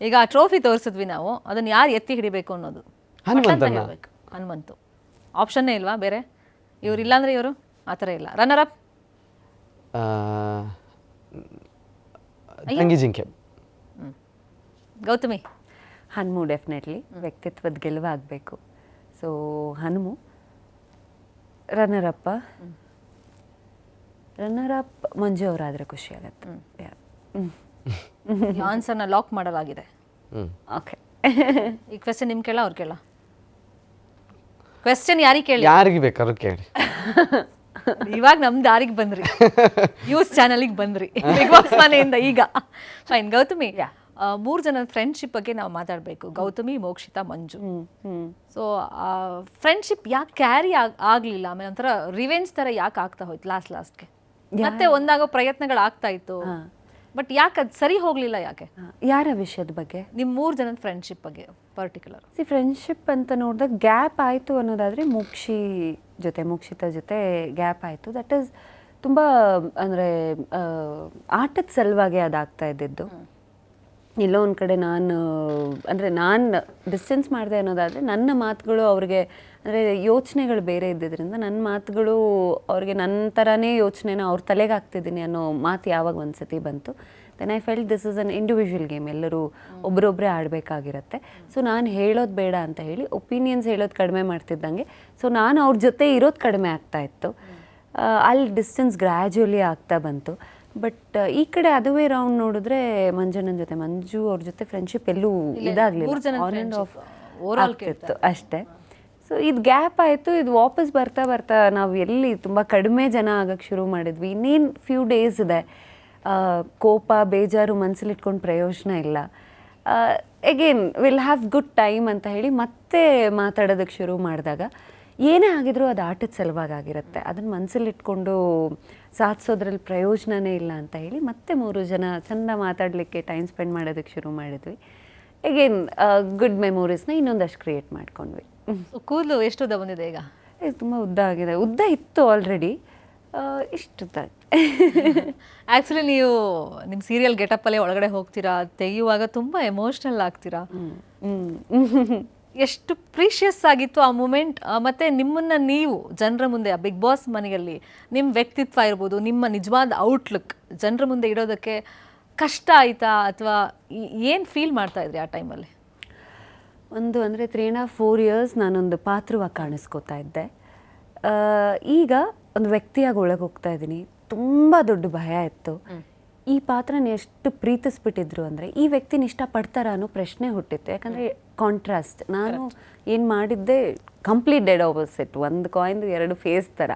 ಈಗ ಆ ಟ್ರೋಫಿ ತೋರಿಸಿದ್ವಿ ನಾವು ಅದನ್ನ ಯಾರು ಎತ್ತಿ ಹಿಡಿಬೇಕು ಅನ್ನೋದು. ಹನುಮಂತನ? ಹೇಳ್ಬೇಕು ಹನುಮಂತು. ಆಪ್ಷನ್ನೇ ಇಲ್ವಾ ಬೇರೆ? ಇವ್ರು ಇಲ್ಲಾಂದ್ರೆ ಇವರು? ಆ ಥರ ಇಲ್ಲ. ರನ್ನರ್ ಅಪ್ ಜಿಂಕೆ. ಗೌತಮಿ? ಹನುಮು ಡೆಫಿನೆಟ್ಲಿ ವ್ಯಕ್ತಿತ್ವದ ಗೆಲುವಾಗಬೇಕು. So Hanumu runner up runner up Manju ಅವರಾದರೆ ಖುಷಿ ಆನ್ಸರ್ನ ಲಾಕ್ ಮಾಡಲಾಗಿದೆ. ಓಕೆ ಈ ಕ್ವೆಶನ್ ನಿಮ್ ಕೇಳ ಅವ್ರು ಕೇಳ. ಕ್ವೆಶನ್ ಯಾರಿಗೆ ಕೇಳಿ? ಯಾರಿಗೆ ಬೇಕಾದ್ರೂ ಕೇಳಿ. ಇವಾಗ ನಮ್ ದಾರಿಗೆ ಬಂದ್ರಿ? ನ್ಯೂಸ್ ಚಾನಲ್ಗೆ ಬಂದ್ರಿ. ಬಿಗ್ ಬಾಸ್ ಮನೆಯಿಂದ ಈಗ. ಫೈನ್ ಗೌತಮಿ ಮೂರು ಜನ ಫ್ರೆಂಡ್ಶಿಪ್ ಬಗ್ಗೆ ನಾವು ಮಾತಾಡಬೇಕು. ಗೌತಮಿ ಮೋಕ್ಷಿತಾ ಮಂಜು. ಸೊ ಫ್ರೆಂಡ್ಶಿಪ್ ಯಾಕೆ ಕ್ಯಾರಿ ಆಗಲಿಲ್ಲ? ಆಮೇಲೆ ಒಂಥರ ರಿವೆಂಜ್ ಥರ ಯಾಕೆ ಆಗ್ತಾ ಹೋಯ್ತು ಲಾಸ್ಟ್ ಲಾಸ್ಟ್ಗೆ ಮತ್ತೆ ಒಂದಾಗೋ ಪ್ರಯತ್ನಗಳು ಆಗ್ತಾ ಇತ್ತು. ಬಟ್ ಯಾಕೆ ಅದು ಸರಿ ಹೋಗಲಿಲ್ಲ ಯಾಕೆ? ಯಾರ ವಿಷಯದ ಬಗ್ಗೆ? ನಿಮ್ಮ ಮೂರು ಜನದ ಫ್ರೆಂಡ್ಶಿಪ್ ಬಗ್ಗೆ ಪರ್ಟಿಕ್ಯುಲರ್ ಸಿ ಫ್ರೆಂಡ್ಶಿಪ್ ಅಂತ ನೋಡಿದಾಗ ಗ್ಯಾಪ್ ಆಯಿತು ಅನ್ನೋದಾದರೆ ಮುಕ್ಷಿ ಜೊತೆ ಮುಕ್ಷಿತ ಜೊತೆ ಗ್ಯಾಪ್ ಆಯಿತು. ದಟ್ ಈಸ್ ತುಂಬ ಅಂದರೆ ಆಟದ ಸಲುವಾಗಿ ಅದಾಗ್ತಾ ಇದ್ದಿದ್ದು. ಎಲ್ಲೋ ಒಂದು ಕಡೆ ನಾನು, ಅಂದರೆ ನಾನು ಡಿಸ್ಟೆನ್ಸ್ ಮಾಡಿದೆ ಅನ್ನೋದಾದರೆ ನನ್ನ ಮಾತುಗಳು ಅವ್ರಿಗೆ, ಅಂದರೆ ಯೋಚನೆಗಳು ಬೇರೆ ಇದ್ದಿದ್ದರಿಂದ ನನ್ನ ಮಾತುಗಳು ಅವ್ರಿಗೆ ನನ್ನ ಥರನೇ ಯೋಚನೆನ ಅವ್ರ ತಲೆಗೆ ಹಾಕ್ತಿದ್ದೀನಿ ಅನ್ನೋ ಮಾತು ಯಾವಾಗ ಒಂದು ಸತಿ ಬಂತು. Then I felt this is an individual game ಎಲ್ಲರೂ ಒಬ್ಬರೊಬ್ಬರೇ ಆಡಬೇಕಾಗಿರುತ್ತೆ. ಸೊ ನಾನು ಹೇಳೋದು ಬೇಡ ಅಂತ ಹೇಳಿ ಒಪಿನಿಯನ್ಸ್ ಹೇಳೋದು ಕಡಿಮೆ ಮಾಡ್ತಿದ್ದಂಗೆ. ಸೊ ನಾನು ಅವ್ರ ಜೊತೆ ಇರೋದು ಕಡಿಮೆ ಆಗ್ತಾ ಇತ್ತು. ಅಲ್ಲಿ ಡಿಸ್ಟೆನ್ಸ್ ಗ್ರ್ಯಾಜುವಲಿ ಆಗ್ತಾ ಬಂತು. ಬಟ್ ಈ ಕಡೆ ಅದುವೇ ರೌಂಡ್ ನೋಡಿದ್ರೆ ಮಂಜಣ್ಣನ ಜೊತೆ ಮಂಜು ಅವ್ರ ಜೊತೆ ಫ್ರೆಂಡ್ಶಿಪ್ ಎಲ್ಲೂ ಮೂರ್ ಜನ ಇದಾಗಲಿಲ್ಲ ಆನ್ ಆ್ಯಂಡ್ ಆಫ್ ಆಗ್ತಿತ್ತು ಅಷ್ಟೇ. ಸೊ ಇದು ಗ್ಯಾಪ್ ಆಯಿತು. ಇದು ವಾಪಸ್ ಬರ್ತಾ ಬರ್ತಾ ನಾವು ಎಲ್ಲಿ ತುಂಬ ಕಡಿಮೆ ಜನ ಆಗಕ್ಕೆ ಶುರು ಮಾಡಿದ್ವಿ. ಇನ್ನೇನು ಫ್ಯೂ ಡೇಸ್ ಇದೆ. ಕೋಪ ಬೇಜಾರು ಮನಸ್ಸಲ್ಲಿ ಇಟ್ಕೊಂಡು ಪ್ರಯೋಜನ ಇಲ್ಲ. Again will have good time ಅಂತ ಹೇಳಿ ಮತ್ತೆ ಮಾತಾಡೋದಕ್ಕೆ ಶುರು ಮಾಡಿದಾಗ. ಏನೇ ಆಗಿದ್ರೂ ಅದು ಆಟದ ಸಲುವಾಗಿ ಆಗಿರುತ್ತೆ. ಅದನ್ನು ಮನಸ್ಸಲ್ಲಿಟ್ಕೊಂಡು ಸಾಧಿಸೋದ್ರಲ್ಲಿ ಪ್ರಯೋಜನವೇ ಇಲ್ಲ ಅಂತ ಹೇಳಿ ಮತ್ತೆ ಮೂರು ಜನ ಚೆಂದ ಮಾತಾಡಲಿಕ್ಕೆ ಟೈಮ್ ಸ್ಪೆಂಡ್ ಮಾಡೋದಕ್ಕೆ ಶುರು ಮಾಡಿದ್ವಿ. ಎಗೇನ್ ಗುಡ್ ಮೆಮೊರೀಸ್ನ ಇನ್ನೊಂದಷ್ಟು ಕ್ರಿಯೇಟ್ ಮಾಡ್ಕೊಂಡ್ವಿ. ಕೂದಲು ಎಷ್ಟು ಉದ್ದ ಬಂದಿದೆ ಈಗ? ತುಂಬ ಉದ್ದ ಆಗಿದೆ. ಉದ್ದ ಇತ್ತು ಆಲ್ರೆಡಿ ಇಷ್ಟು ಉದ್ದ. ಆ್ಯಕ್ಚುಲಿ ನೀವು ನಿಮ್ಮ ಸೀರಿಯಲ್ ಗೆಟಪ್ಪಲ್ಲೇ ಒಳಗಡೆ ಹೋಗ್ತೀರಾ? ತೆಗೆಯುವಾಗ ತುಂಬ ಎಮೋಷ್ನಲ್ ಆಗ್ತೀರಾ? ಹ್ಮ್. ಎಷ್ಟು ಪ್ರೀಷಿಯಸ್ ಆಗಿತ್ತು ಆ ಮೂಮೆಂಟ್ ಮತ್ತೆ ನಿಮ್ಮನ್ನ ನೀವು ಜನರ ಮುಂದೆ ಆ ಬಿಗ್ ಬಾಸ್ ಮನೆಯಲ್ಲಿ ನಿಮ್ಮ ವ್ಯಕ್ತಿತ್ವ ಇರ್ಬೋದು ನಿಮ್ಮ ನಿಜವಾದ ಔಟ್ಲುಕ್ ಜನರ ಮುಂದೆ ಇಡೋದಕ್ಕೆ ಕಷ್ಟ ಆಯ್ತಾ? ಅಥವಾ ಏನು ಫೀಲ್ ಮಾಡ್ತಾ ಇದ್ರಿ ಆ ಟೈಮಲ್ಲಿ ಒಂದು ಅಂದರೆ three and half four years ನಾನೊಂದು ಪಾತ್ರವಾಗಿ ಕಾಣಿಸ್ಕೋತಾ ಇದ್ದೆ. ಈಗ ಒಂದು ವ್ಯಕ್ತಿಯಾಗಿ ಒಳಗೆ ಹೋಗ್ತಾ ಇದ್ದೀನಿ. ತುಂಬ ದೊಡ್ಡ ಭಯ ಇತ್ತು. ಈ ಪಾತ್ರನ ಎಷ್ಟು ಪ್ರೀತಿಸ್ಬಿಟ್ಟಿದ್ರು ಅಂದರೆ ಈ ವ್ಯಕ್ತಿನ ಇಷ್ಟಪಡ್ತಾರ ಅನ್ನೋ ಪ್ರಶ್ನೆ ಹುಟ್ಟಿತ್ತು. ಯಾಕಂದರೆ ಕಾಂಟ್ರಾಸ್ಟ್ ನಾನು ಏನು ಮಾಡಿದ್ದೆ ಕಂಪ್ಲೀಟ್ ಡೆಡ್ ಆಪೋಸಿಟ್ ಒಂದು ಕಾಯಿಂದು ಎರಡು ಫೇಸ್ ಥರ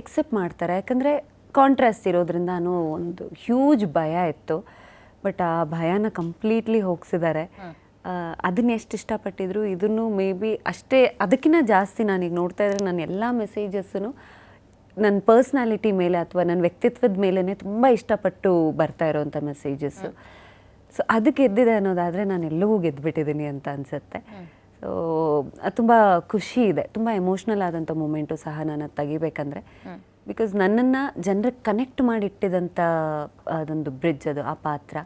ಎಕ್ಸೆಪ್ಟ್ ಮಾಡ್ತಾರೆ. ಯಾಕಂದರೆ ಕಾಂಟ್ರಾಸ್ಟ್ ಇರೋದ್ರಿಂದ ನಾನು ಒಂದು ಹ್ಯೂಜ್ ಭಯ ಇತ್ತು. ಬಟ್ ಆ ಭಯನ ಕಂಪ್ಲೀಟ್ಲಿ ಹೋಗಿಸಿದ್ದಾರೆ. ಅದನ್ನ ಎಷ್ಟು ಇಷ್ಟಪಟ್ಟಿದ್ರು ಇದನ್ನು ಮೇ ಬಿ ಅಷ್ಟೇ ಅದಕ್ಕಿಂತ ಜಾಸ್ತಿ ನಾನೀಗ ನೋಡ್ತಾ ಇದ್ರೆ ನನ್ನ ಎಲ್ಲ ಮೆಸೇಜಸ್ಸು ನನ್ನ ಪರ್ಸ್ನಾಲಿಟಿ ಮೇಲೆ ಅಥವಾ ನನ್ನ ವ್ಯಕ್ತಿತ್ವದ ಮೇಲೇ ತುಂಬ ಇಷ್ಟಪಟ್ಟು ಬರ್ತಾ ಇರೋವಂಥ ಮೆಸೇಜಸ್ಸು ಸೊ ಅದಕ್ಕೆ ಗೆದ್ದಿದೆ ಅನ್ನೋದಾದರೆ ನಾನು ಎಲ್ಲವೂ ಗೆದ್ದುಬಿಟ್ಟಿದ್ದೀನಿ ಅಂತ ಅನಿಸುತ್ತೆ. ಸೊ ತುಂಬ ಖುಷಿ ಇದೆ. ತುಂಬ ಎಮೋಷ್ನಲ್ ಆದಂಥ ಮೂಮೆಂಟು ಸಹ ನಾನು ತೆಗಿಬೇಕಂದ್ರೆ. ಬಿಕಾಸ್ ನನ್ನನ್ನು ಜನರಿಗೆ ಕನೆಕ್ಟ್ ಮಾಡಿಟ್ಟಿದಂಥ ಅದೊಂದು ಬ್ರಿಡ್ಜ್ ಅದು ಆ ಪಾತ್ರ.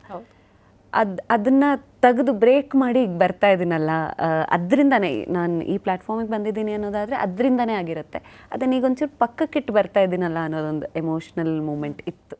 ಅದು ಅದನ್ನ ತೆಗೆದು ಬ್ರೇಕ್ ಮಾಡಿ ಈಗ ಬರ್ತಾ ಇದ್ದೀನಲ್ಲ ಅದರಿಂದನೇ ನಾನು ಈ ಪ್ಲಾಟ್ಫಾರ್ಮಿಗೆ ಬಂದಿದ್ದೀನಿ ಅನ್ನೋದಾದರೆ ಅದರಿಂದನೇ ಆಗಿರುತ್ತೆ. ಅದನ್ನ ಈಗ ಒಂಚೂರು ಪಕ್ಕಕ್ಕಿಟ್ಟು ಬರ್ತಾ ಇದ್ದೀನಲ್ಲ ಅನ್ನೋದೊಂದು ಎಮೋಷ್ನಲ್ ಮೂಮೆಂಟ್ ಇತ್ತು.